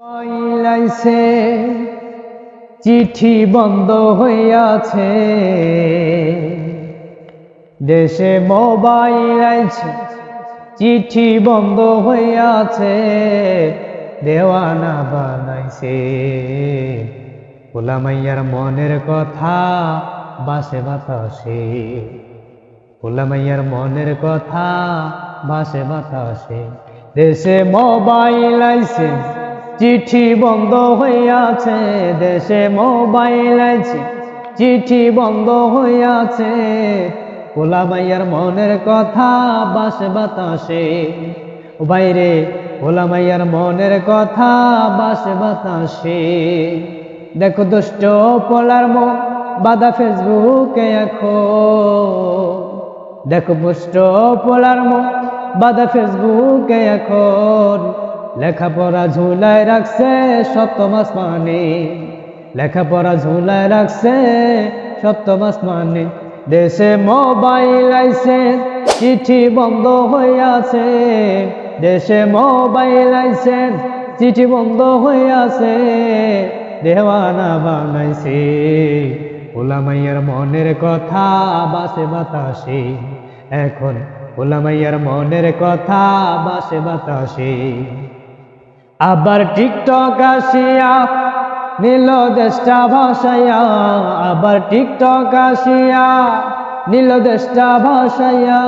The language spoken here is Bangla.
পাইলাইছে চিঠি বন্ধ হইয়াছে। দেশে মোবাইল আইছে, চিঠি বন্ধ হইয়াছে। দেওয়ানা বানাইছে। পোলামাইয়ার মনের কথা বাসে বাতাসে। পোলামাইয়ার মনের কথা বাসে বাতাসে। দেশে মোবাইল আইছে। চিঠি বন্ধ হইয়াছে, দেশে মোবাইল আছে। চিঠি বন্ধ হইয়াছে পোলামাইয়ার মনের কথা বাসে বাতাসে। বাইরে পোলামাইয়ার মনের কথা বাসে বাতাসে। দেখো দুষ্ট পোলার মন বাদা ফেসবুকে এখন। দেখো পুষ্ট পোলার মন বাদা ফেসবুকে এখন। লেখাপড়া ঝুলায় রাখছে সপ্তমাস মানে লেখাপড়া ঝুলায় রাখছে সপ্তমাস মানে দেশে মোবাইল আইছে, চিঠি বন্ধ হইয়াছে দেশে মোবাইল আইছে, চিঠি বন্ধ হয়ে হইয়াছে দেওয়ানা বানাইছে। ওলামাইয়ার মনের কথা বাসে বাতাসে। এখন ওলামাইয়ার মনের কথা বাসে বাতাসে। আবার টিকটক আসিয়া নীল দেশটা ভাসাইয়া আবার টিকটক আসিয়া নীল দেশটা ভাসাইয়া।